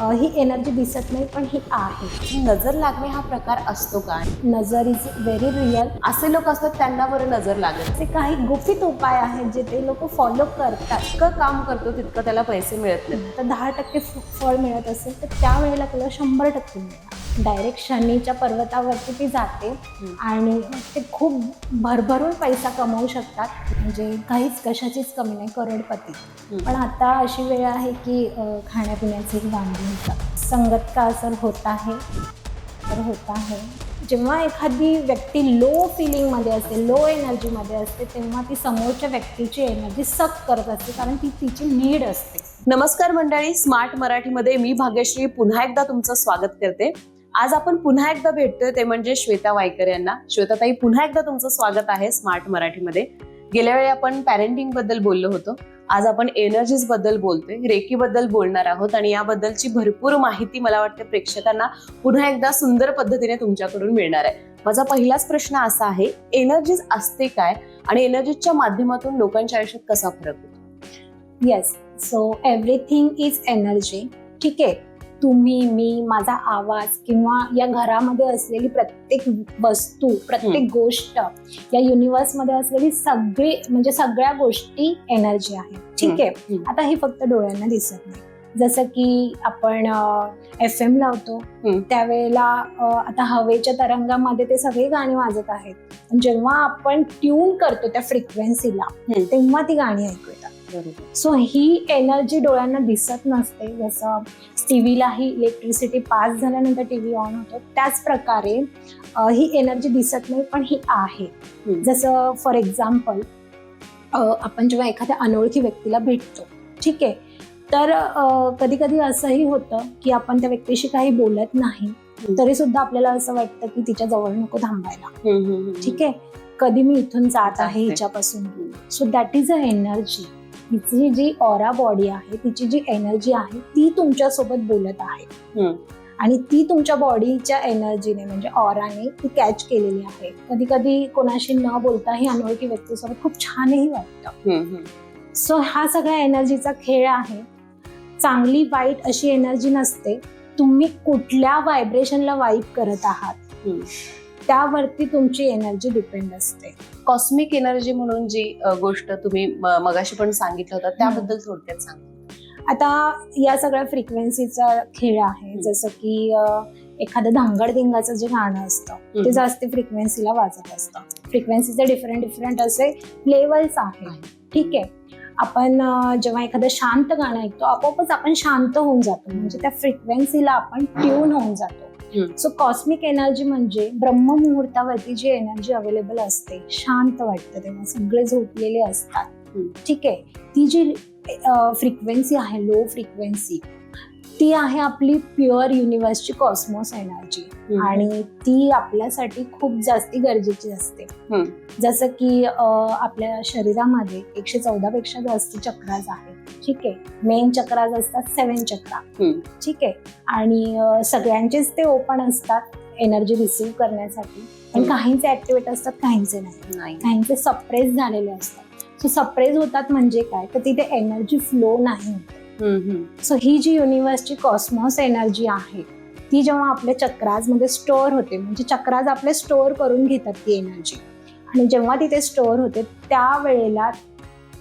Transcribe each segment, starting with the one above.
ही energy दिसत नाही पण ही आहे. नजर लागणे हा प्रकार असतो का? नजर इज व्हेरी रिअल असे लोक असतात त्यांना बरं नजर लागत. असे काही गुपित उपाय आहेत जे ते लोक फॉलो करतात. इतकं काम करतो तितकं त्याला पैसे मिळत नाही तर दहा टक्के फ- फळ मिळत असेल तर त्यावेळेला त्याला शंभर टक्के मिळणार डायरेक्ट शनीच्या पर्वतावरती ती जाते. आणि ते खूप भरभरून पैसा कमवू शकतात. म्हणजे काहीच कशाचीच कमी नाही करोडपती. पण आता अशी वेळ आहे की खाण्यापिण्याचेही वांदे होतात संगत का असर होत आहे. तर होत आहे. जेव्हा एखादी व्यक्ती लो फिलिंगमध्ये असते लो एनर्जीमध्ये असते तेव्हा ती समोरच्या व्यक्तीची एनर्जी सक करत असते कारण ती तिची नीड असते. नमस्कार मंडळी स्मार्ट मराठीमध्ये मी भाग्यश्री पुन्हा एकदा तुमचं स्वागत करते. आज आपण पुन्हा एकदा भेटतोय ते म्हणजे श्वेता वायकर यांना. श्वेताताई पुन्हा एकदा तुमचं स्वागत आहे स्मार्ट मराठीमध्ये. गेल्या वेळी आपण पॅरेंटिंगबद्दल बोललो होतो. आज आपण एनर्जीजबद्दल बोलतोय रेकी बद्दल बोलणार आहोत आणि याबद्दलची भरपूर माहिती मला वाटते प्रेक्षकांना पुन्हा एकदा सुंदर पद्धतीने तुमच्याकडून मिळणार आहे. माझा पहिलाच प्रश्न असा आहे एनर्जीज असते काय आणि एनर्जीच्या माध्यमातून लोकांच्या आयुष्यात कसा फरक होतो? Yes so everything is energy ठीक आहे तुम्ही मी माझा आवाज किंवा या घरामध्ये असलेली प्रत्येक वस्तू प्रत्येक गोष्ट या युनिव्हर्समध्ये असलेली सगळी म्हणजे सगळ्या गोष्टी एनर्जी आहे. ठीक आहे. आता हे फक्त डोळ्यांना दिसत नाही. जसं की आपण एफ एम लावतो. त्यावेळेला आता हवेच्या तरंगामध्ये ते सगळे गाणी वाजत आहेत. जेव्हा आपण ट्यून करतो त्या फ्रिक्वेन्सीला. तेव्हा ती गाणी ऐकू येतात. बरोबर. सो ही एनर्जी डोळ्यांना दिसत नसते. जसं टीव्हीलाही इलेक्ट्रिसिटी पास झाल्यानंतर टीव्ही ऑन होतो. त्याच प्रकारे अ, ही एनर्जी दिसत नाही पण ही आहे. हम्म. जसं फॉर एक्झाम्पल आपण जेव्हा एखाद्या अनोळखी व्यक्तीला भेटतो ठीक आहे? तर कधी कधी असंही होतं की आपण त्या व्यक्तीशी काही बोलत नाही तरी सुद्धा आपल्याला असं वाटतं की तिच्या जवळ नको थांबायला. ठीक आहे? कधी मी इथून जात आहे. हिच्यापासून. So that is a energy तिची जी ऑरा बॉडी आहे तिची जी एनर्जी आहे ती तुमच्यासोबत बोलत आहे. आणि ती तुमच्या बॉडीच्या एनर्जीने म्हणजे ऑराने ती कॅच केलेली आहे कधी कधी कोणाशी न बोलताही अनोळखी व्यक्तीसोबत खूप छानही वाटतं. सो हा सगळा एनर्जीचा खेळ आहे चांगली वाईट अशी एनर्जी नसते तुम्ही कुठल्या व्हायब्रेशनला वाईट करत आहात. त्यावरती तुमची एनर्जी डिपेंड असते कॉस्मिक एनर्जी म्हणून जी गोष्ट तुम्ही मगाशी पण सांगितलं होतं त्याबद्दल थोडक्यात सांग आता या सगळ्या फ्रिक्वेन्सीचा खेळ आहे. जसं की एखादं धांगडधिंगाचं जे गाणं असतं ते. जास्त फ्रिक्वेन्सीला वाजत असतं फ्रिक्वेन्सीचे डिफरंट डिफरंट असे लेवल्स आहेत आहे. ठीक आहे आपण जेव्हा एखादं शांत गाणं ऐकतो आपोआपच आपण शांत होऊन जातो म्हणजे त्या फ्रिक्वेन्सीला आपण ट्यून होऊन जातो. सो कॉस्मिक एनर्जी म्हणजे ब्रह्ममुहूर्तावरती जी एनर्जी अवेलेबल असते शांत वाटतं तेव्हा सगळे झोपलेले असतात. ठीक आहे ती जी फ्रिक्वेन्सी आहे लो फ्रिक्वेन्सी ती आहे आपली प्युअर युनिव्हर्सची कॉस्मॉस एनर्जी. आणि ती आपल्यासाठी खूप जास्ती गरजेची असते. जसं की आपल्या शरीरामध्ये एकशे चौदा पेक्षा जास्त चक्राज आहेत ठीक आहे. मेन चक्राज असतात सेवन चक्रा. ठीक आहे. आणि सगळ्यांचेच ते ओपन असतात एनर्जी रिसीव्ह करण्यासाठी. पण. काहींचे ऍक्टिव्हेट असतात काहींचे नाही. काहींचे सप्रेस झालेले असतात. सो सप्रेस होतात म्हणजे काय? तर तिथे एनर्जी फ्लो नाही. सो ही जी युनिव्हर्सची कॉस्मॉस एनर्जी आहे ती जेव्हा आपल्या चक्राजमध्ये स्टोअर होते म्हणजे चक्राज आपले स्टोअर करून घेतात ती एनर्जी आणि जेव्हा तिथे स्टोअर होते त्यावेळेला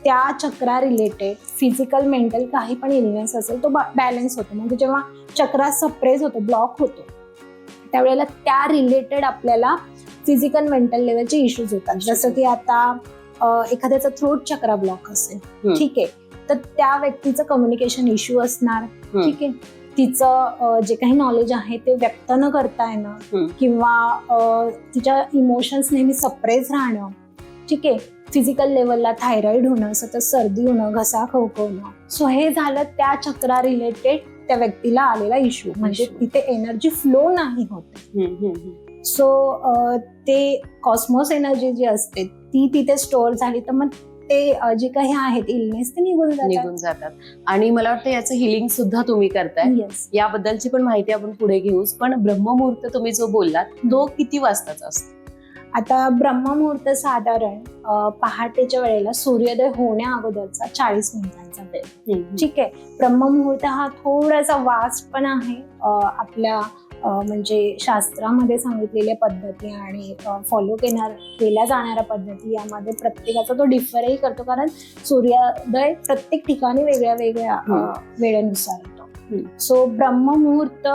त्या चक्रा रिलेटेड फिजिकल मेंटल काही पण इलनेस असेल तो बॅलन्स होतो म्हणजे जेव्हा चक्रा सप्रेस होतो ब्लॉक होतो त्यावेळेला त्या रिलेटेड आपल्याला फिजिकल मेंटल लेवलचे इश्यूज होतात जसं की आता एखाद्याचा थ्रोट चक्रा ब्लॉक असेल. ठीक आहे तर त्या व्यक्तीचं कम्युनिकेशन इश्यू असणार. ठीक आहे तिचं जे काही नॉलेज आहे ते व्यक्त न करता येणं. किंवा तिच्या इमोशन्स नेहमी सप्रेस राहणं ठीक आहे फिजिकल लेवलला थायरॉइड होणं सतत सर्दी होणं घसा खवखवणं. सो हे झालं त्या चक्रा रिलेटेड त्या व्यक्तीला आलेला इश्यू म्हणजे. तिथे एनर्जी फ्लो नाही होत. सो ते कॉस्मॉस एनर्जी जी असते ती तिथे स्टोअर झाली तर मग ते जे काही आहेत इलनेस ते निघून निघून जातात. आणि मला वाटतं याचं हिलिंग सुद्धा तुम्ही करताय. याबद्दलची पण माहिती आपण पुढे घेऊच. पण ब्रह्ममुहूर्त तुम्ही जो बोललात तो किती वाजताचा असतो? आता ब्रह्ममुहूर्त साधारण पहाटेच्या वेळेला सूर्योदय होण्या अगोदरचा चाळीस मिनिटांचा वेळ. ठीक आहे? ब्रह्ममुहूर्त हा थोडासा वास्ट पण आहे. आपल्या म्हणजे शास्त्रामध्ये सांगितलेल्या पद्धती आणि फॉलो केणार केल्या जाणाऱ्या पद्धती यामध्ये प्रत्येकाचा तो डिफरही करतो. कारण सूर्योदय प्रत्येक ठिकाणी वेगळ्या वेगळ्या. वेळेनुसार. येतो. सो ब्रह्ममुहूर्त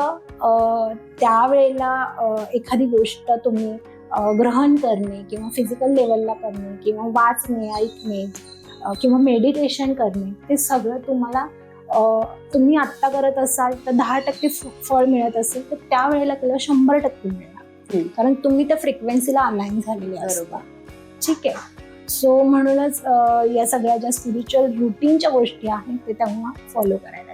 त्यावेळेला एखादी गोष्ट तुम्ही ग्रहण करणे किंवा फिजिकल लेवलला करणे किंवा वाचणे ऐकणे किंवा मेडिटेशन करणे ते सगळं तुम्हाला तुम्ही आत्ता करत असाल तर दहा टक्के फळ मिळत असेल तर त्या वेळेला त्याला शंभर टक्के मिळणार. कारण तुम्ही त्या फ्रिक्वेन्सीला अलाईन झालेले असता. बरोबर. ठीक आहे. सो म्हणूनच या सगळ्या ज्या स्पिरिच्युअल रुटीनच्या गोष्टी आहेत ते तेव्हा फॉलो करायला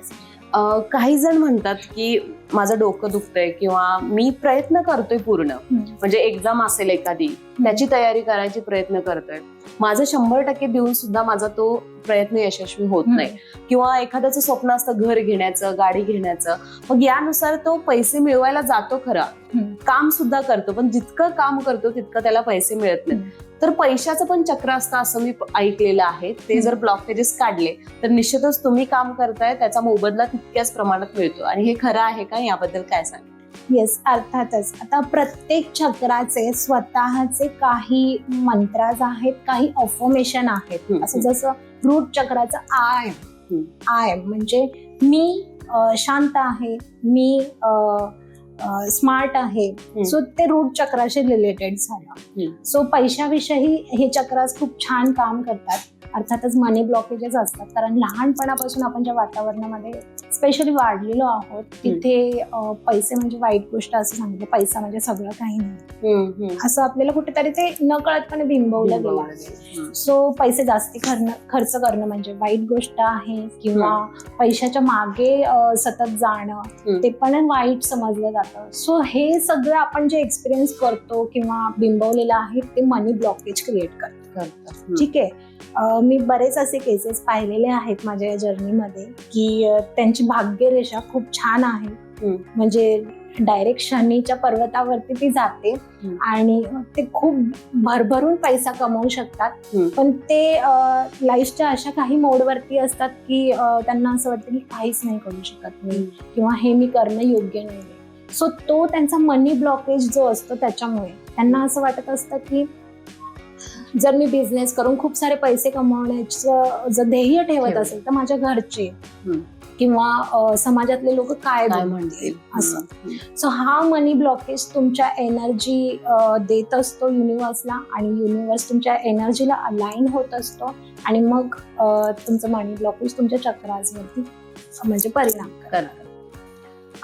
काही जण म्हणतात की माझं डोकं दुखतंय किंवा मी प्रयत्न करतोय पूर्ण. म्हणजे एक्झाम असेल एखादी त्याची तयारी करायची प्रयत्न करतोय. माझं शंभर टक्के देऊन सुद्धा माझा तो प्रयत्न यशस्वी होत नाही. किंवा एखाद्याचं स्वप्न असतं घर घेण्याचं गाडी घेण्याचं मग यानुसार तो पैसे मिळवायला जातो खरा. काम सुद्धा करतो पण जितकं काम करतो तितकं त्याला पैसे मिळत नाही तर पैशाचं पण चक्र असतं असं मी ऐकलेलं आहे. ते जर ब्लॉकेजेस काढले तर निश्चितच तुम्ही काम करताय त्याचा मोबदला तितक्याच प्रमाणात मिळतो. आणि हे खरं आहे का? याबद्दल काय सांग येस अर्थातच. आता प्रत्येक चक्राचे स्वतःचे काही मंत्राज आहेत काही अफॉर्मेशन आहेत. असं जसं रूट चक्राचं आय. आय म्हणजे मी शांत आहे मी स्मार्ट आहे. सो ते रूट चक्राशी रिलेटेड झालं. सो पैशाविषयी हे चक्रास खूप छान काम करतात. अर्थातच मनी ब्लॉकेजेस असतात. कारण लहानपणापासून आपण ज्या वातावरणामध्ये स्पेशली वाढलेलो आहोत तिथे पैसे म्हणजे वाईट गोष्ट असं सांगितलं पैसा म्हणजे सगळं काही नाही. असं आपल्याला कुठेतरी ते न कळतपणे बिंबवलं गेलं. सो पैसे जास्ती खर्च खर्च करणं म्हणजे वाईट गोष्ट आहे किंवा पैशाच्या मागे सतत जाणं. ते पण वाईट समजलं जातं. सो हे सगळं आपण जे एक्सपिरियन्स करतो किंवा बिंबवलेलं आहे ते मनी ब्लॉकेज क्रिएट करतं. ठीक आहे. मी बरेच असे केसेस पाहिलेले आहेत माझ्या या जर्नीमध्ये की त्यांची भाग्यरेषा खूप छान आहे. म्हणजे डायरेक्ट शनीच्या पर्वतावरती ती जाते. आणि ते खूप भरभरून पैसा कमवू शकतात. पण ते लाईफच्या अशा काही मोडवरती असतात की त्यांना असं वाटतं की काहीच नाही करू शकत मी किंवा हे मी करणं योग्य नाही सो तो त्यांचा मनी ब्लॉकेज जो असतो त्याच्यामुळे त्यांना असं वाटत असतं की जर मी बिझनेस करून खूप सारे पैसे कमवण्याचं जर ध्येय ठेवत. असेल तर माझ्या घरचे. किंवा समाजातले लोक काय म्हणतील असं. सो हा मनी ब्लॉकेज तुमच्या एनर्जी देत असतो युनिव्हर्सला आणि युनिव्हर्स तुमच्या एनर्जीला अलाईन होत असतो आणि मग तुमचं मनी ब्लॉकेज तुमच्या चक्रासवरती म्हणजे परिणाम करतं.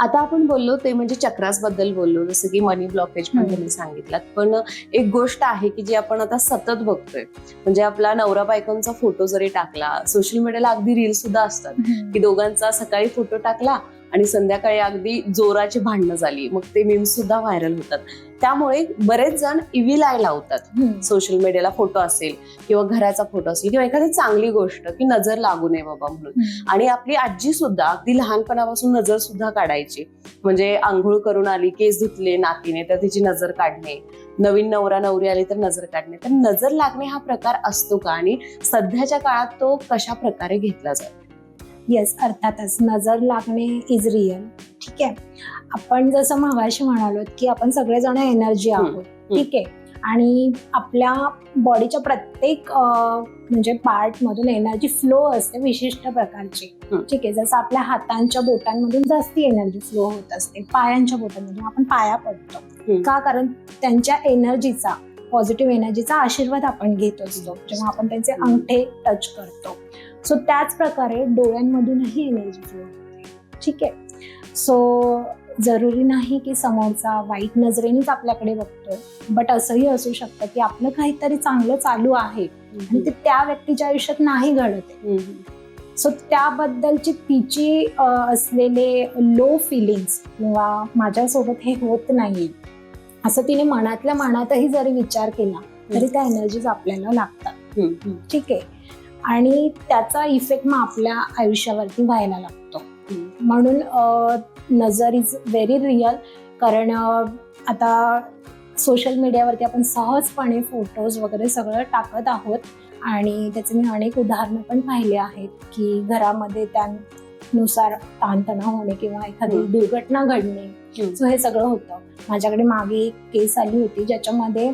आता आपण बोललो ते म्हणजे चक्रासबद्दल बोललो जसं की मनी ब्लॉकेज पण. तुम्ही सांगितलात पण एक गोष्ट आहे की जी आपण आता सतत बघतोय म्हणजे आपला नवरा बायकोंचा फोटो जरी टाकला सोशल मीडियाला अगदी रील सुद्धा असतात की दोघांचा सकाळी फोटो टाकला आणि संध्याकाळी अगदी जोराची भांडणं झाली. मग ते मीम्स सुद्धा व्हायरल होतात. त्यामुळे बरेच जण इव्हिल आय लावतात. सोशल मीडियाला फोटो असेल किंवा घराचा फोटो असेल किंवा एखादी चांगली गोष्ट की नजर लागू नये बाबा म्हणून. आणि आपली आजी सुद्धा अगदी लहानपणापासून नजर सुद्धा काढायची. म्हणजे आंघोळ करून आली केस धुतले नातीने तर तिची नजर काढणे. नवीन नवरा नवरी आली तर नजर काढणे. तर नजर लागणे हा प्रकार असतो का? आणि सध्याच्या काळात तो कशा प्रकारे घेतला जातो? येस अर्थातच नजर लागणे इज रिअल ठीक आहे? आपण जसं मगाशी म्हणालो की आपण सगळेजण एनर्जी आहोत. ठीक आहे? आणि आपल्या बॉडीच्या प्रत्येक म्हणजे पार्ट मधून एनर्जी फ्लो असते विशिष्ट प्रकारची. ठीक आहे? जसं आपल्या हातांच्या बोटांमधून जास्ती एनर्जी फ्लो होत असते. पायांच्या बोटांमधून आपण पाया पडतो. का? कारण त्यांच्या एनर्जीचा पॉझिटिव्ह एनर्जीचा आशीर्वाद आपण घेत असतो. जेव्हा आपण त्यांचे. अंगठे टच करतो. सो त्याच प्रकारे डोळ्यांमधूनही एनर्जी फ्लो होते. ठीक आहे? सो जरुरी नाही की समोरचा वाईट नजरेनेच आपल्याकडे बघतोय. बट असंही असू शकतं की आपलं काहीतरी चांगलं चालू आहे आणि ते त्या व्यक्तीच्या आयुष्यात नाही घडत सो त्याबद्दलची तिची असलेले लो फिलिंग्स किंवा माझ्यासोबत हे होत नाही असं तिने मनातल्या मनातही जरी विचार केला तरी त्या एनर्जीज आपल्याला लागतात. ठीक आहे? आणि त्याचा इफेक्ट मग आपल्या आयुष्यावरती व्हायला लागतो. म्हणून नजर इज व्हेरी रिअल कारण आता सोशल मीडियावरती आपण सहजपणे फोटोज वगैरे सगळं टाकत आहोत. आणि त्याचे मी अनेक उदाहरणं पण पाहिले आहेत की घरामध्ये त्या त्यानुसार ताणतणाव होणे किंवा एखादी. दुर्घटना घडणे. सो हे सगळं होतं माझ्याकडे मागे एक केस आली होती ज्याच्यामध्ये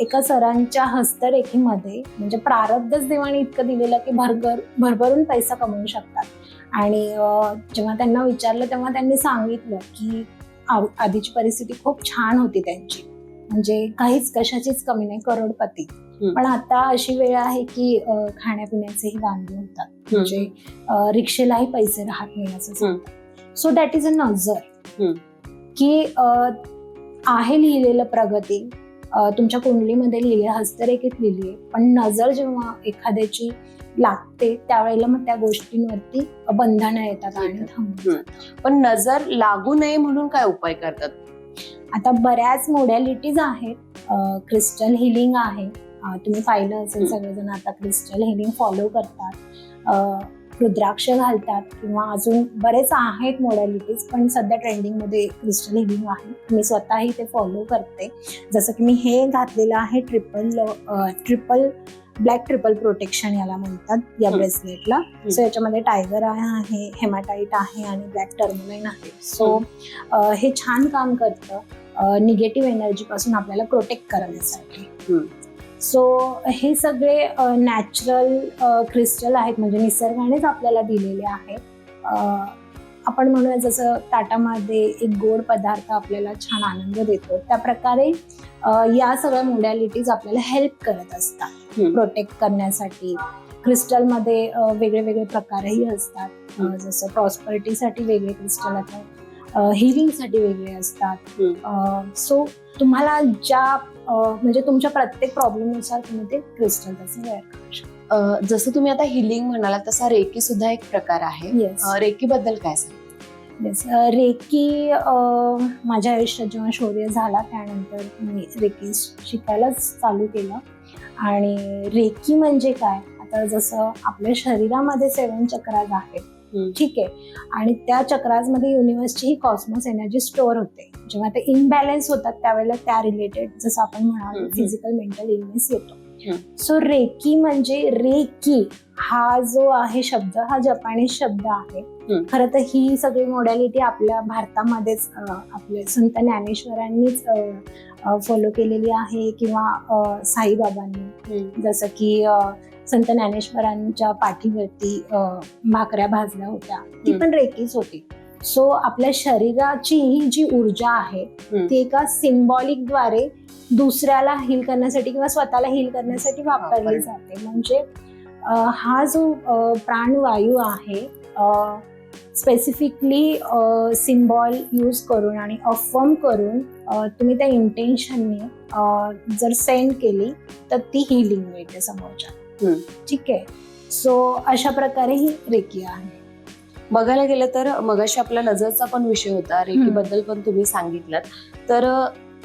एका सरांच्या हस्तरेखेमध्ये म्हणजे प्रारब्धच देवाने इतकं दिलेलं की भरभर भरभरून पैसा कमवू शकतात आणि जेव्हा त्यांना विचारलं तेव्हा त्यांनी सांगितलं की आधीची परिस्थिती खूप छान होती त्यांची म्हणजे काहीच कशाचीच कमी नाही करोडपती पण आता अशी वेळ आहे की खाण्यापिण्याचेही वांदे होतात. म्हणजे रिक्षेलाही पैसे राहत नाही असं सो दॅट इज अ नजर. की आहे लिहिलेलं प्रगती. तुमच्या कुंडलीमध्ये लिहिली हस्तरेखेत लिहिली आहे. पण नजर जेव्हा एखाद्याची लागते त्यावेळेला मग त्या गोष्टींवरती बंधनं येतात आणि. पण नजर लागू नये म्हणून काय उपाय करतात? आता बऱ्याच मोडॅलिटीज आहेत. क्रिस्टल हिलिंग आहे. तुम्ही पाहिलं असेल. सगळेजण आता क्रिस्टल हिलिंग फॉलो करतात. रुद्राक्ष घालतात किंवा अजून बरेच आहेत मोडॅलिटीज पण सध्या ट्रेंडिंगमध्ये क्रिस्टल हिलिंग आहे. मी स्वतःही ते फॉलो करते. जसं की मी हे घातलेलं आहे triple triple black triple protection याला म्हणतात या. ब्रेसलेटला सो याच्यामध्ये टायगर आहे हेमाटाईट आहे आणि ब्लॅक टर्मलाईन आहे. सो हे छान काम करतं निगेटिव्ह एनर्जी पासून आपल्याला प्रोटेक्ट करण्यासाठी. सो हे सगळे नॅचरल क्रिस्टल आहेत. म्हणजे निसर्गानेच आपल्याला दिलेले आहेत. अ, आपण म्हणूया जसं ताटामध्ये एक गोड पदार्थ आपल्याला छान आनंद देतो. त्या प्रकारे या सगळ्या मोडॅलिटीज आपल्याला हेल्प करत असतात. प्रोटेक्ट करण्यासाठी. क्रिस्टलमध्ये वेगळे वेगळे प्रकारही असतात. जसं प्रॉस्परिटीसाठी वेगळे क्रिस्टल असतात. हिलिंगसाठी वेगळे असतात. सो तुम्हाला ज्या म्हणजे तुमच्या प्रत्येक प्रॉब्लेमनुसार तुम्ही ते क्रिस्टल तसं वेअर करू शकता. जसं तुम्ही आता हिलिंग म्हणाला तसा रेकी सुद्धा एक प्रकार आहे. रेकी बद्दल काय सांग येस रेकी माझ्या आयुष्यात जेव्हा शौर्य झाला त्यानंतर मी रेकी शिकायलाच चालू केलं. आणि रेकी म्हणजे काय? आता जसं आपल्या शरीरामध्ये सेवन चक्राज आहेत. ठीक आहे. आणि त्या चक्राजमध्ये युनिव्हर्सची ही कॉस्मोस एनर्जी स्टोअर होते. जेव्हा ते इनबॅलन्स होतात त्यावेळेला त्या रिलेटेड जसं आपण म्हणालो. फिजिकल मेंटल इलनेस येतो. सो रेकी म्हणजे रेकी हा जो आहे शब्द हा जपानीज शब्द आहे. खरं तर ही सगळी मोडॅलिटी आपल्या भारतामध्येच आपले संत ज्ञानेश्वरांनीच फॉलो केलेली आहे किंवा साईबाबांनी. जसं की संत ज्ञानेश्वरांच्या पाठीवरती भाकऱ्या भाजल्या होत्या ती. पण रेकीच होती सो आपल्या शरीराची ही जी ऊर्जा आहे. ती एका सिम्बॉलिकद्वारे दुसऱ्याला हील करण्यासाठी किंवा स्वतःला हील करण्यासाठी वापरली. जाते म्हणजे हा जो प्राणवायू आहे स्पेसिफिकली सिम्बॉल यूज करून आणि अफर्म करून तुम्ही त्या इंटेन्शनने जर सेंड केली तर ती हिलिंग मिळते समोरच्या. ठीक आहे. सो अशा प्रकारे ही रेकी आहे. बघायला गेलं तर मगाशी आपला नजरचा पण विषय होता रेकी बद्दल पण तुम्ही सांगितलं तर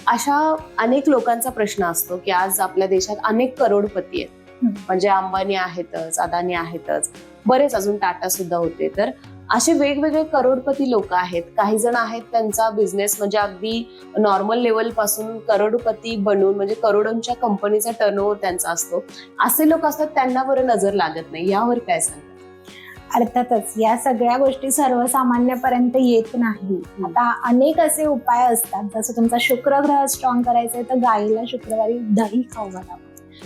अशा अनेक लोकांचा प्रश्न असतो की आज आपल्या देशात अनेक करोडपती आहेत. म्हणजे अंबानी आहेतच अदानी आहेतच. बरेच अजून टाटा सुद्धा होते. तर असे वेगवेगळे करोडपती लोक आहेत. काही जण आहेत त्यांचा बिझनेस म्हणजे अगदी नॉर्मल लेवलपासून करोडपती बनून म्हणजे करोडोंच्या कंपनीचा टर्नओव्हर त्यांचा असतो. असे लोक असतात त्यांना बरं नजर लागत नाही. यावर काय सांगतात अर्थातच या सगळ्या गोष्टी सर्वसामान्यपर्यंत येत नाही. आता अनेक असे उपाय असतात. जसं तुमचा शुक्र ग्रह स्ट्रॉंग करायचा तर गाईला शुक्रवारी दही खाऊ घालावं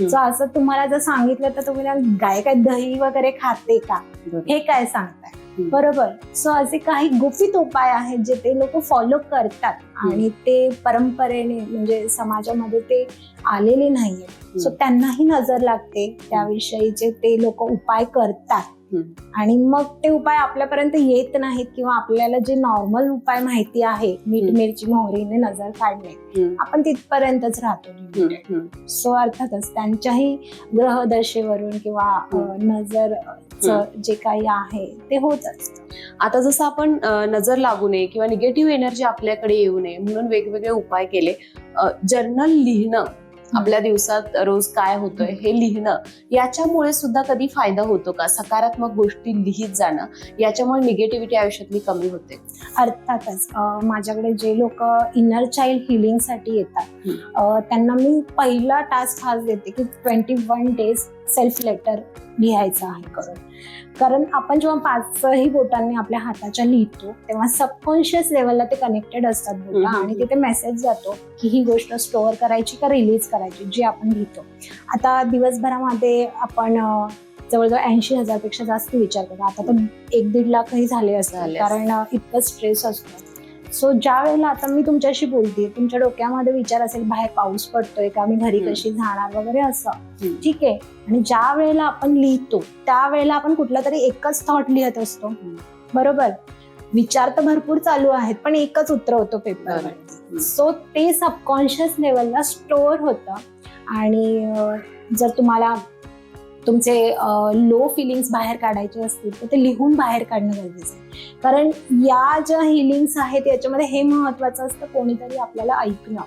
सो असं तुम्हाला जर सांगितलं तर तुम्ही गाय काय दही वगैरे खाते का? हे काय हम्म. बरोबर. सो असे काही गुपित उपाय आहेत जे ते लोक फॉलो करतात. आणि ते परंपरेने म्हणजे समाजामध्ये ते आलेले नाहीये सो त्यांनाही नजर लागते त्याविषयीचे ते लोक उपाय करतात. आणि मग ते उपाय आपल्यापर्यंत येत नाहीत किंवा आपल्याला जे नॉर्मल उपाय माहिती आहे मीठ. मिरची मोहरीने नजर काढणे. आपण तिथपर्यंतच राहतो. सो अर्थातच त्यांच्याही ग्रहदशेवरून किंवा अ, जे काही आहे ते होत असतं. आता जसं आपण नजर लागू नये किंवा निगेटिव्ह एनर्जी आपल्याकडे येऊ नये म्हणून वेगवेगळे उपाय केले. जर्नल लिहिणं आपल्या दिवसात रोज काय होतंय हे लिहिणं याच्यामुळे सुद्धा कधी फायदा होतो का? सकारात्मक गोष्टी लिहित जाणं याच्यामुळे निगेटिव्हिटी आयुष्यातली कमी होते. अर्थातच माझ्याकडे जे लोक इनर चाइल्ड हिलिंगसाठी येतात त्यांना मी पहिला टास्क हाच देते की twenty one days self letter लिहायचं आहे करून. कारण आपण जेव्हा पाचही बोटांनी आपल्या हाताच्या लिहितो तेव्हा सबकॉन्शियस लेवलला ते कनेक्टेड असतात बोट. आणि तिथे मेसेज जातो की ही गोष्ट स्टोअर करायची का रिलीज करायची जी आपण लिहितो. आता दिवसभरामध्ये आपण जवळजवळ ऐंशी हजारपेक्षा जास्त विचार करतो आता तर एक दीड लाखही झाले असतात कारण इतकं स्ट्रेस असतो. सो ज्या वेळेला आता मी तुमच्याशी बोलते तुमच्या डोक्यामध्ये विचार असेल बाहेर पाऊस पडतोय का? मी घरी. कशी जाणार? वगैरे असं. ठीक आहे? आणि ज्या वेळेला आपण लिहितो त्यावेळेला आपण कुठला तरी एकच थॉट लिहित असतो. बरोबर? विचार तर भरपूर चालू आहेत पण एकच उत्तर होतं पेपर. सो ते सबकॉन्शियस लेवलला स्टोअर होतं. आणि जर तुम्हाला तुमचे लो फिलिंग्स बाहेर काढायचे असतील तर ते लिहून बाहेर काढणं गरजेचं आहे कारण या ज्या हिलिंग्स आहेत याच्यामध्ये हे महत्वाचं असतं कोणीतरी आपल्याला ऐकणं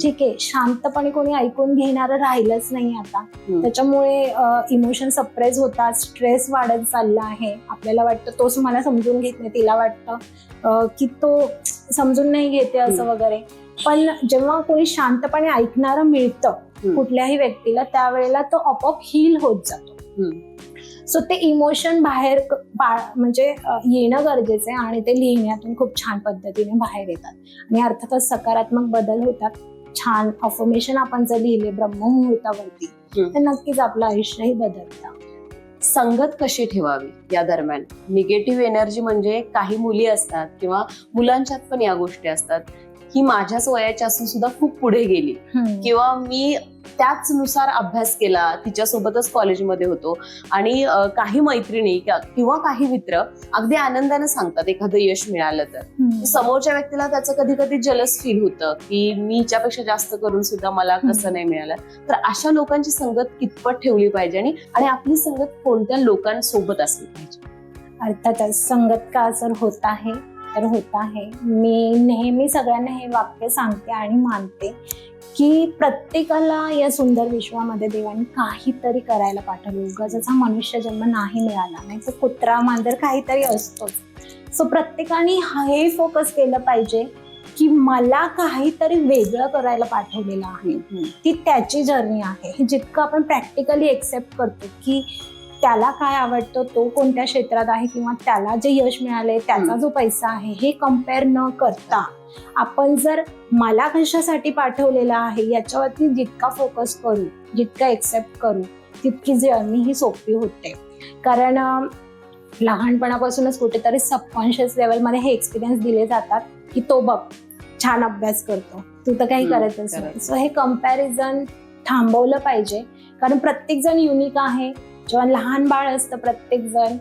ठीक आहे शांतपणे कोणी ऐकून घेणारं राहिलंच नाही आता. त्याच्यामुळे इमोशन सप्रेस होतात स्ट्रेस वाढत चालला आहे आपल्याला वाटतं तोच मला समजून घेत नाही तिला वाटतं की तो समजून नाही घेते असं. वगैरे पण जेव्हा कोणी शांतपणे ऐकणारं मिळतं. कुठल्याही व्यक्तीला त्यावेळेला तो आपोआप हील होत जातो. सो ते इमोशन बाहेर म्हणजे येणं गरजेचं आहे आणि ते लिहिण्यातून खूप छान पद्धतीने बाहेर येतात. आणि अर्थातच सकारात्मक बदल होतात. छान अफर्मेशन आपण जर लिहिले ब्रह्ममुहूर्तावरती हम्म. तर नक्कीच आपलं आयुष्यही बदलतं. संगत कशी ठेवावी या दरम्यान? निगेटिव्ह एनर्जी म्हणजे काही मुली असतात किंवा मुलांच्यात पण या गोष्टी असतात. ही माझ्याच वयाची असून सुद्धा खूप पुढे गेली. किंवा मी त्याच नुसार अभ्यास केला तिच्यासोबतच कॉलेजमध्ये होतो. आणि काही मैत्रिणी किंवा- काही मित्र अगदी आनंदाने सांगतात एखादं यश मिळालं तर. समोरच्या व्यक्तीला त्याचं कधी कधी जलस फील होतं की मी हिच्यापेक्षा जास्त करून सुद्धा मला कसं. नाही मिळालं. तर अशा लोकांची संगत कितपत ठेवली पाहिजे आणि आपली संगत कोणत्या लोकांसोबत असली पाहिजे? अर्थातच संगत का जर होत आहे तर होत आहे. मी नेहमी सगळ्यांना हे वाक्य सांगते आणि मानते की प्रत्येकाला या सुंदर विश्वामध्ये देवाने काहीतरी करायला पाठवलं. उगाच हा मनुष्य जन्म नाही मिळाला. नाही तर कुत्रा मांजर काहीतरी असतोच. सो प्रत्येकाने हे फोकस केलं पाहिजे की मला काहीतरी वेगळं करायला पाठवलेलं आहे. ती त्याची जर्नी आहे. हे जितकं आपण प्रॅक्टिकली एक्सेप्ट करतो की त्याला काय आवडतं तो कोणत्या क्षेत्रात आहे किंवा त्याला जे यश मिळाले त्याचा. जो पैसा आहे हे कंपेअर न करता आपण जर मला कशासाठी पाठवलेला आहे याच्यावरती जितका फोकस करू जितका एक्सेप्ट करू तितकी जर्नी ही सोपी होते कारण लहानपणापासूनच कुठेतरी सबकॉन्शियस लेवलमध्ये हे एक्सपिरियन्स दिले जातात की तो बघ छान अभ्यास करतो तू तर काही करतच नाही करत. सो हे कंपॅरिझन थांबवलं पाहिजे कारण प्रत्येक जण युनिक आहे जेव्हा लहान बाळ असतं प्रत्येक जण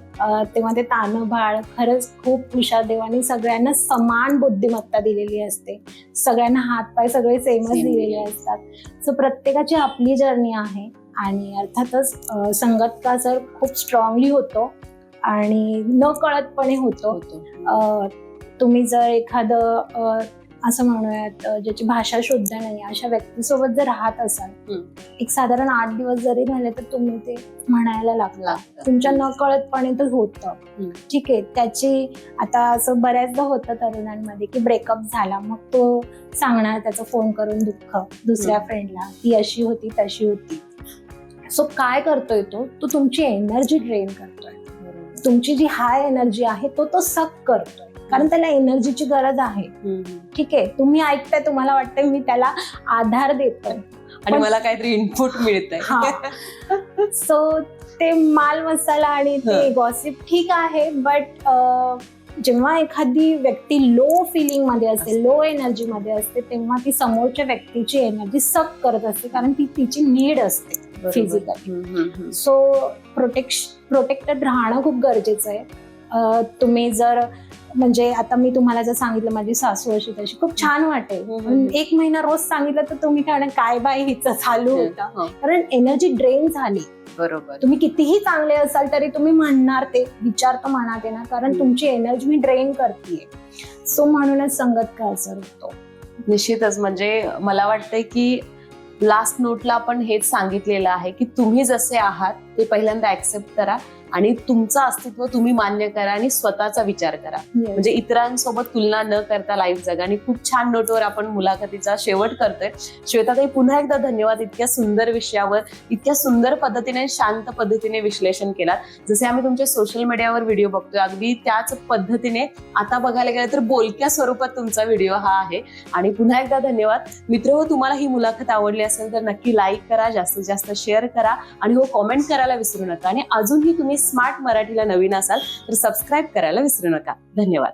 तेव्हा ते तानं बाळ खरंच खूप हुशार देवानी सगळ्यांना समान बुद्धिमत्ता दिलेली असते. सगळ्यांना हातपाय सगळे सेमच दिलेले. असतात. सो प्रत्येकाची आपली जर्नी आहे आणि अर्थातच संगतकार जर खूप स्ट्रॉंगली होतो आणि न कळतपणे होतो. तुम्ही जर एखादं असं म्हणूयात ज्याची भाषा शुद्ध नाही अशा व्यक्तीसोबत जर राहत असाल. एक साधारण आठ दिवस जरी राहिले तर तुम्ही ते म्हणायला लागला. तुमच्या न कळतपणे ते होतं. ठीक आहे त्याची आता असं बऱ्याचदा होतं तरुणांमध्ये की ब्रेकअप झाला मग तो सांगणार त्याचा फोन करून दुःख दुसऱ्या. फ्रेंडला ती अशी होती तशी होती सो काय करतोय तो तो तुमची एनर्जी ड्रेन करतोय. तुमची जी हाय एनर्जी आहे तो तो सक करतोय कारण त्याला एनर्जीची गरज आहे. ठीक आहे तुम्ही ऐकताय तुम्हाला वाटतंय मी त्याला आधार देतोय आणि मला काहीतरी इनपुट मिळतंय हा. सो ते माल मसाला आणि ते. गॉसिप ठीक आहे बट जेव्हा एखादी व्यक्ती लो फिलिंगमध्ये असते लो एनर्जी मध्ये असते तेव्हा ती समोरच्या व्यक्तीची एनर्जी सक करत असते कारण ती तिची नीड असते. फिजिकली. सो प्रोटेक्श प्रोटेक्टेड राहणं खूप गरजेचं आहे तुम्ही जर म्हणजे आता मी तुम्हाला जर सांगितलं माझी सासू अशी तशी खूप छान वाटेल. एक महिना रोज सांगितलं तर तुम्ही काय काय बाई हिचं चालू होतं. हं, कारण एनर्जी ड्रेन झाली. बरोबर. तुम्ही कितीही चांगले असाल तरी तुम्ही म्हणणार ते विचार तर मनात येणार कारण हम्म. तुमची एनर्जी मी ड्रेन करते सो म्हणूनच संगत का असर होतो निश्चितच म्हणजे मला वाटतंय की लास्ट नोटला आपण हेच सांगितलेलं आहे की तुम्ही जसे आहात ते पहिल्यांदा ऍक्सेप्ट करा आणि तुमचं अस्तित्व तुम्ही मान्य करा आणि स्वतःचा विचार करा. म्हणजे इतरांसोबत तुलना न करता लाईफ जगा आणि खूप छान नोटवर आपण मुलाखतीचा शेवट करतोय. श्वेताताई पुन्हा एकदा धन्यवाद इतक्या सुंदर विषयावर इतक्या सुंदर पद्धतीने शांत पद्धतीने विश्लेषण केलात. जसे आम्ही तुमच्या सोशल मीडियावर व्हिडिओ बघतोय अगदी त्याच पद्धतीने आता बघायला गेलं तर बोलक्या स्वरूपात तुमचा व्हिडिओ हा आहे. आणि पुन्हा एकदा धन्यवाद. मित्र हो तुम्हाला ही मुलाखत आवडली असेल तर नक्की लाईक करा जास्तीत जास्त शेअर करा आणि हो कॉमेंट करायला विसरू नका आणि अजूनही तुम्ही स्मार्ट मराठीला नवीन असाल तर सबस्क्राईब करायला विसरू नका. धन्यवाद.